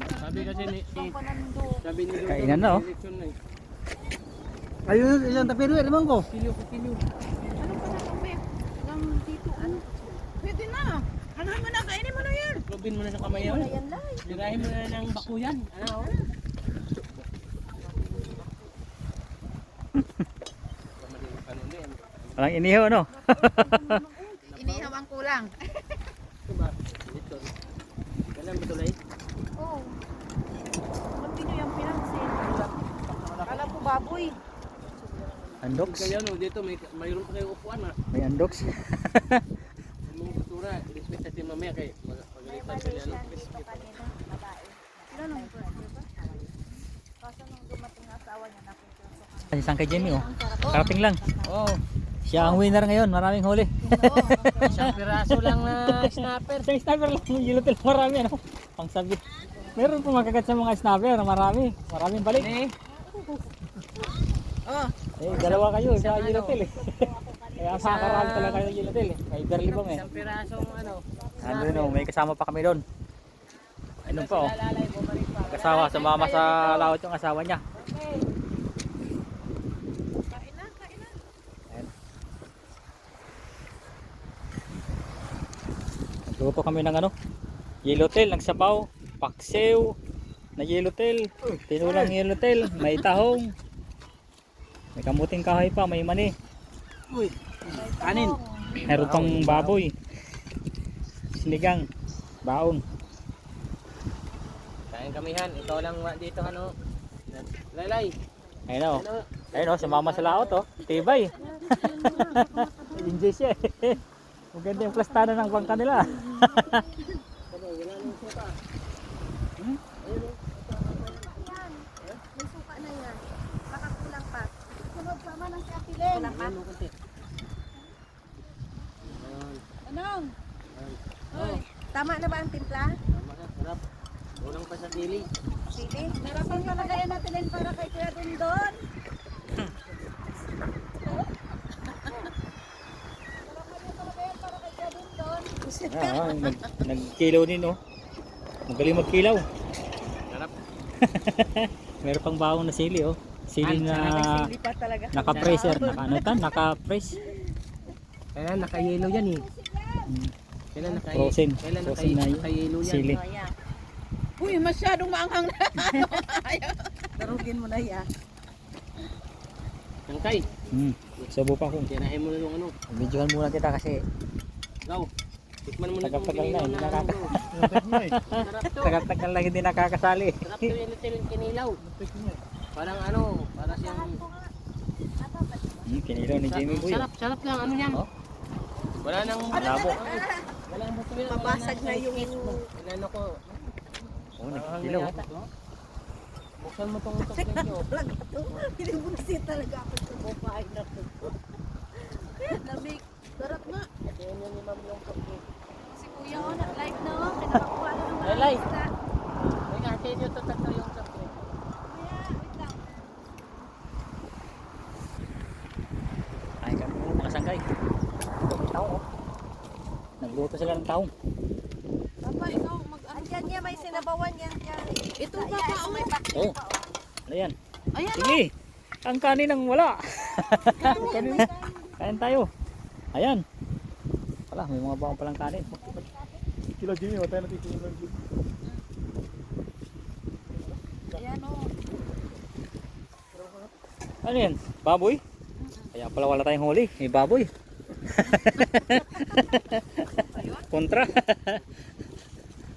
Sabi kasi ni, sabi ni Kainan na, oh. eh. Ayun, ilang tapiro, ewan ko. Kilo ko kilo. Ano pa na kami? Hanggang dito. Ano? Pwede na. Ano mo na? Kainin mo na yan. Lubin mo na sa kamay yan. Lang. Tirahin mo na ng bako yan. Ano? yan? Walang inihaw, ano? Inihaw ang kulang. Ito ba? Ito. Kailan ba tulay? Oo. Continue yung pinansin. Kala baboy. Andox. Kaya no, dito may mayroon pa kayong upuan ha. May andox. Yung mga kultura, respect natin mamaya kay pagalitan sila. Sila nung Kaso nung dumating ang asawa niya, ko. Kasi saan kay Jimmy, oh. Karating lang. Oh, Siya ang winner ngayon. Maraming huli. isang piraso lang na snapper. Sa sniper lang yung yellow tail. Marami, ano? Pang sabi. Meron po makagat sa mga sniper. Marami. Maraming balik. Eh, Oh, Eh, dalawa kayo sa yellow tail, eh. Kaya makakarami talaga kayo ng tail, eh. May barley bang, eh. isang pirasong ano. Ano yun, may kasama pa kami doon. Ano pa, oh. Kasawa, sumama sa laot yung asawa niya. Luto kami ng ano, yellowtail, ng sabaw, paksiw, na yellowtail, tinulang yellowtail, may tahong, may kamuting kahoy pa, may mani, Uy, kanin. meron pang baboy, sinigang, baon. Kain kamihan, ikaw lang dito ano. Lalay, Ayun o, ano? ayun o, sumama sa laot o, tibay. Enjoy siya eh. Maganda yung plastana ng bangka nila. May suka na yan. Baka kulang pa. Sunod pa man ang si Ate Len. Kulang pa? Ano? Anong? Hoy, tama na ba ang timpla? Tama na, sarap. Ulang pa sa dili. Sige. Narapan talaga yan Ate Len para kay Kuya Dundon. Ah, nag, nagkilaw din o. Magaling magkilaw. Sarap. Meron pang baong na sili oh. Sili na Sili pa talaga. naka-presser, naka ano tan, naka-press. Kailan naka-yellow yan eh. Kailan naka Frozen. Kailan naka Frozen na yun. naka-yellow yan. Sili. Uy, masyadong maanghang na. Tarugin mo na yan. Tangkay. Hmm. Subo pa ko. Tirahin mo na yung ano. Videohan muna kita kasi Go. Tikman mo na itong Tagal-tagal na, kinilaw hindi na nakaka- ano. Sarap to. tagal-tagal lang hindi nakakasali. Sarap to yung yung kinilaw. Parang ano, para siyang... Hmm, kinilaw ni Jimmy Boy. Sarap, sarap lang. Ano yan? Oh. Wala nang... Malabo. Wala nang buto yan. Mabasag na yung... Kailan ako... Oh, nagkilaw. Buksan mo tong chocolate nyo. Talaga to. Pinibunsit talaga ako sa buhay na to. Lamig. Sarap nga. Tingnan nyo ni ma'am yung chocolate. Si Kuya o, nag-live na o. Kinakakuha na ng mga Lay, lay. isda. May karte nyo to tatlo yung chocolate. Kuya, wait lang. Ay, kami po mga sanggay. May taong oh. Nagluto sila ng taong. Papa, ikaw mag Andyan niya, may sinabawan yan. yan. Ito pa pa, oh. May Oh. Ano yan? Ayan, Sige. Ang kanin ang wala. kanin. Kain tayo. Ayan. Wala, may mga baong palang kanin. Kilo Jimmy, tayo natin kilo Ayan o. Ano yan? Baboy? Kaya pala wala tayong huli. May baboy. Kontra.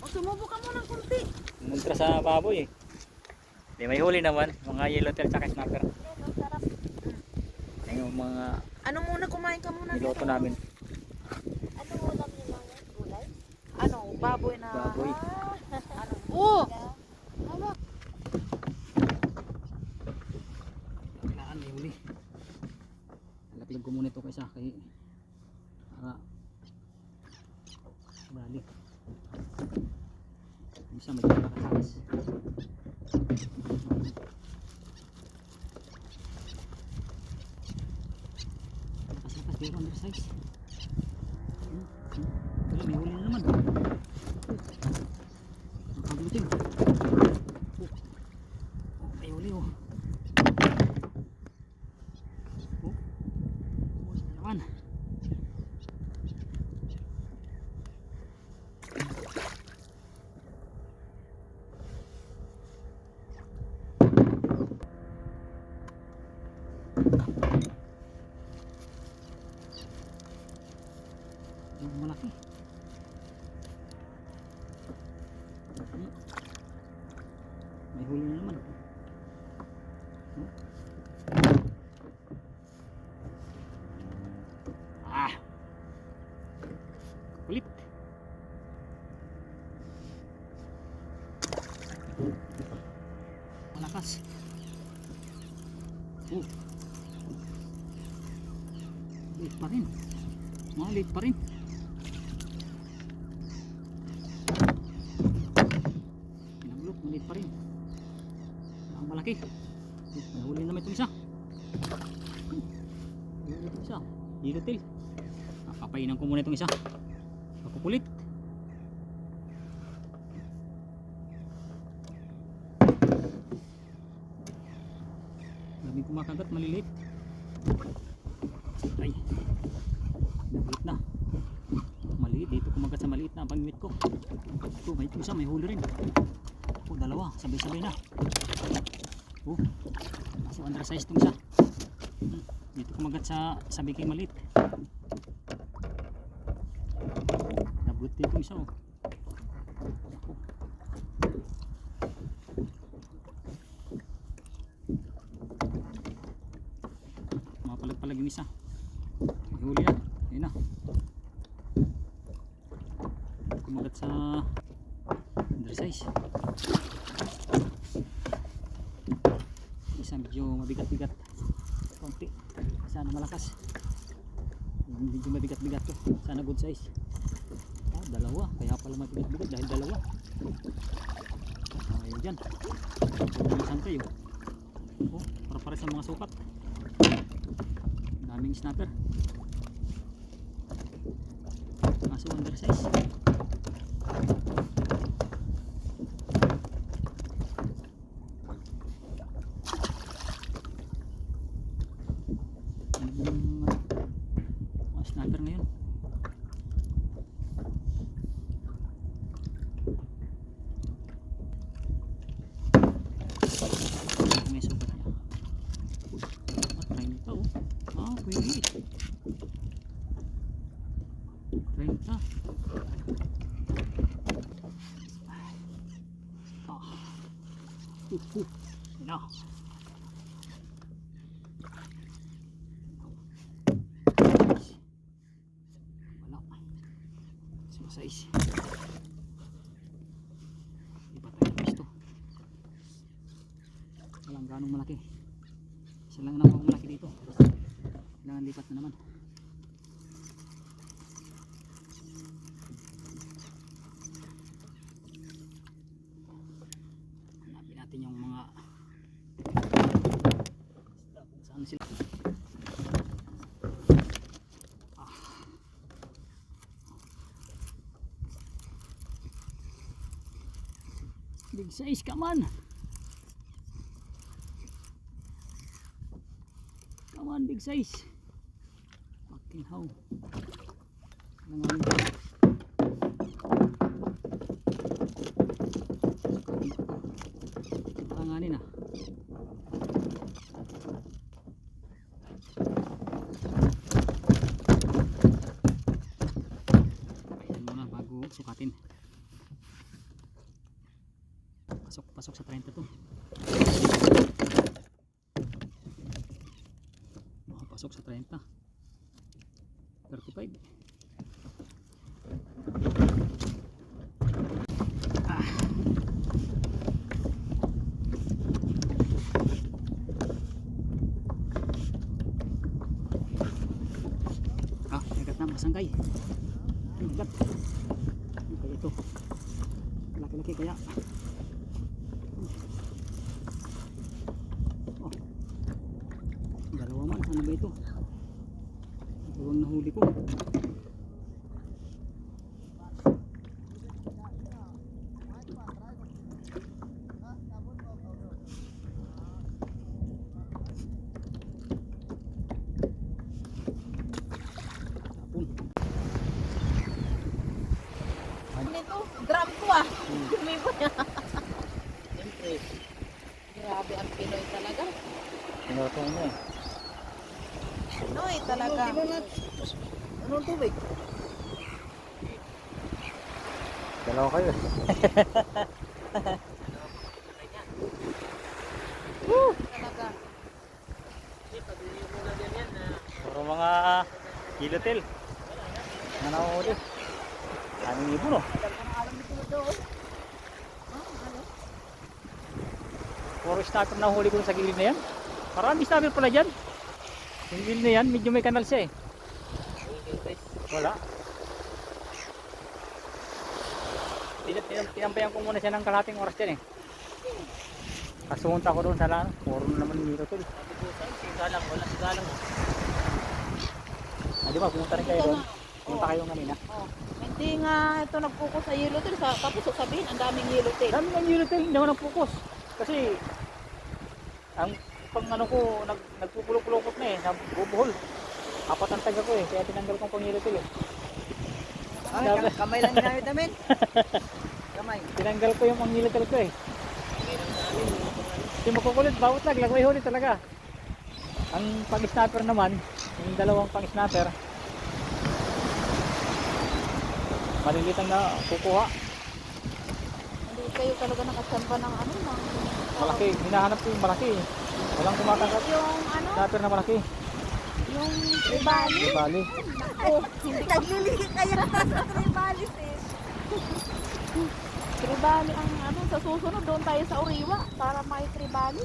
O, sumubo ka muna ng kunti. Kontra sa baboy eh. Di may huli naman. Mga yellowtail tsaka snapper. Yan yung mga Ano muna, kumain ka muna. niloto namin. Ano ulam niyo lang? Gulay? Ano, baboy na... Baboy. Ano? Oo! Hawak. Kailangan may huli. Lapig ko muna ito kaysa kay para bali. Bisa may nakatakas. Kasi pa pero undersize. Hmm, hmm. Wala, may huli na naman. Ang kabuting. May na naman. Hmm? Ah! Kulit. Malakas. Oh. Liit pa rin. Maliit pa rin. Pinaglok, maliit pa rin. Malaki. Nahuli naman itong isa. Itong isa. Yellow tail. Ah, Papainan ko muna itong isa. Pakukulit. Daming kumakagat, maliliit. Ay. Nakulit na. Maliit. Dito kumagat sa maliit na pangmit ko. Ito, may itong isa, may huli rin. Oh, dalawa. Sabay-sabay na. Oh. Nasa undersize itong isa. Hmm. Dito kumagat sa sabi kay maliit. Nabut dito isa oh. Mapalag-palag yung isa. May huli na. Ayun na. Kumagat sa undersize. Isa medyo mabigat-bigat. Konti. Sana malakas. Medyo mabigat-bigat to. Sana good size. Ah, dalawa. Kaya pala mabigat-bigat dahil dalawa. Ayun dyan. Pagkamasan kayo. Oh, para-para sa mga sukat. Daming snapper. Kaso undersize. Ano yung mga, mga sniper ngayon? Ano may sukat niya? Ah, try nito oh. Ah, pwede. Try nito. Ah. Uh, uh. No. Wala. Sima size. Iba tayo gusto. Walang ganong malaki. Isa lang ang malaki dito. Kailangan lipat na naman. Yung mga saan sila. Big size, come on. Come on, big size. Fucking hell. Kailangan Paranganin ah. Ayan muna bago sukatin. Pasok, pasok sa 30 to. Oh, pasok sa 30. 35. Ah. Ah, masangkay. Nagat. Ano kaya ito? Laki-laki kaya. meron na anong tubig? Dalawa kayo. Woo! Puro mga kilotel. Ano mga nakakuli. Anong ibo no? Puro snapper na huli ko sa gilid na yan. Maraming snapper pala dyan. Yung gilid na yan, medyo may kanal siya eh. Wala. Tin- tin- Tinampayan ko muna siya ng kalating oras dyan eh. Kasunta ko doon sa lan. Puro na naman dito tol. Sigalang, wala sigalang. Ah, di ba, pumunta rin kayo doon. Pumunta kayo ah. Oh. Hindi nga ito nagpuko sa yellow tail. Sa, tapos sasabihin, ang daming yellow tail. Dami ng yellow tail, hindi ako nag-focus. Kasi, ang pang ano ko, nag, nagpupulok-pulokot na eh, nabubuhol. Apat ang taga ko eh, kaya tinanggal ko ang pang yellow tail eh. Ay, kam- kamay lang ginamit namin. Kamay. Tinanggal ko yung pang yellow tail ko eh. Hindi makukulit, bawat lag, lagway huli talaga. Ang pang-snapper naman, yung dalawang pang-snapper, maliliit ang na kukuha. Hindi kayo talaga nakasamba ng ano, ng... Malaki, hinahanap ko yung malaki. eh. Walang kumatanggap. Yung ano, Snapper na malaki. yung tribali. Di bali. Oh, naglilihi kaya sa tribali sis. Tribali ang ano, sa susunod doon tayo sa Uriwa para may tribali.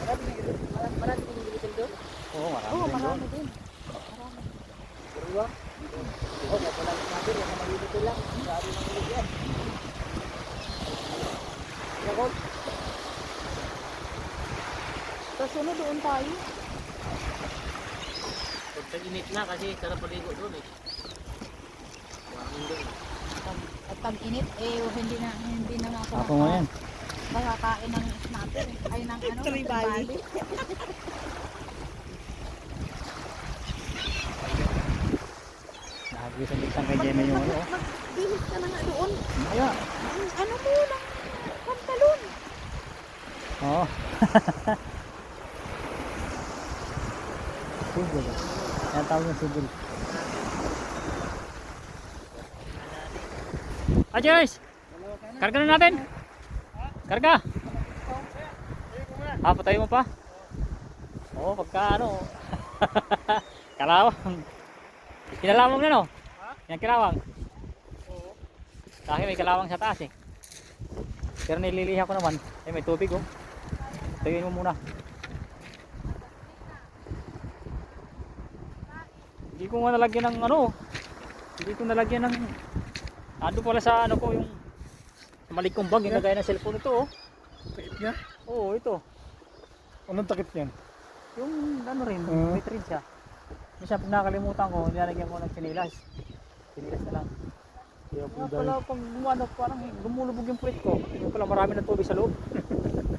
Marami din- marami- marami din ginamit doon. Oo, marami. Oo, marami din. Marami. Puro Oh, wala lang natin. Yung malilito lang. Sabi ng ulit yan. Yakot. Sa sunod doon tayo. Pag tag-init na kasi sarap paligo doon eh. Doon. At pag init, eh hindi na hindi na nga Ako nga yan. Makakain ng snapper. Ay ng ano, Tribali. Nakagisan din kay Jemmy yung ano. oh. Magbihis ka na nga doon. Kaya, ano mo lang, pantalon. oo. Sigil. Yan tawag yung sigil. Joyce! Karga na natin! Karga! Ah, patay mo pa? Oo, pagka ano. kalawang. Kinalawang na no? Yan kilawang. Kasi may kalawang sa taas eh. Pero nililiha ko naman. Eh, may tubig oh. Tayuin mo muna. Ko nga nalagyan ng ano. Hindi ko nalagyan ng ano pala sa ano ko yung sa malig kong bag, yung nagaya ng cellphone ito oh. Takip niya? Oo, ito. Anong takip niyan? Yung ano rin, Ah. may thread siya. Minsan pag nakalimutan ko, nilalagyan ko ng sinilas. Sinilas na lang. Kaya pala pag ano, parang lumulubog yung puwit ko. Yung pala marami ng tubig sa loob.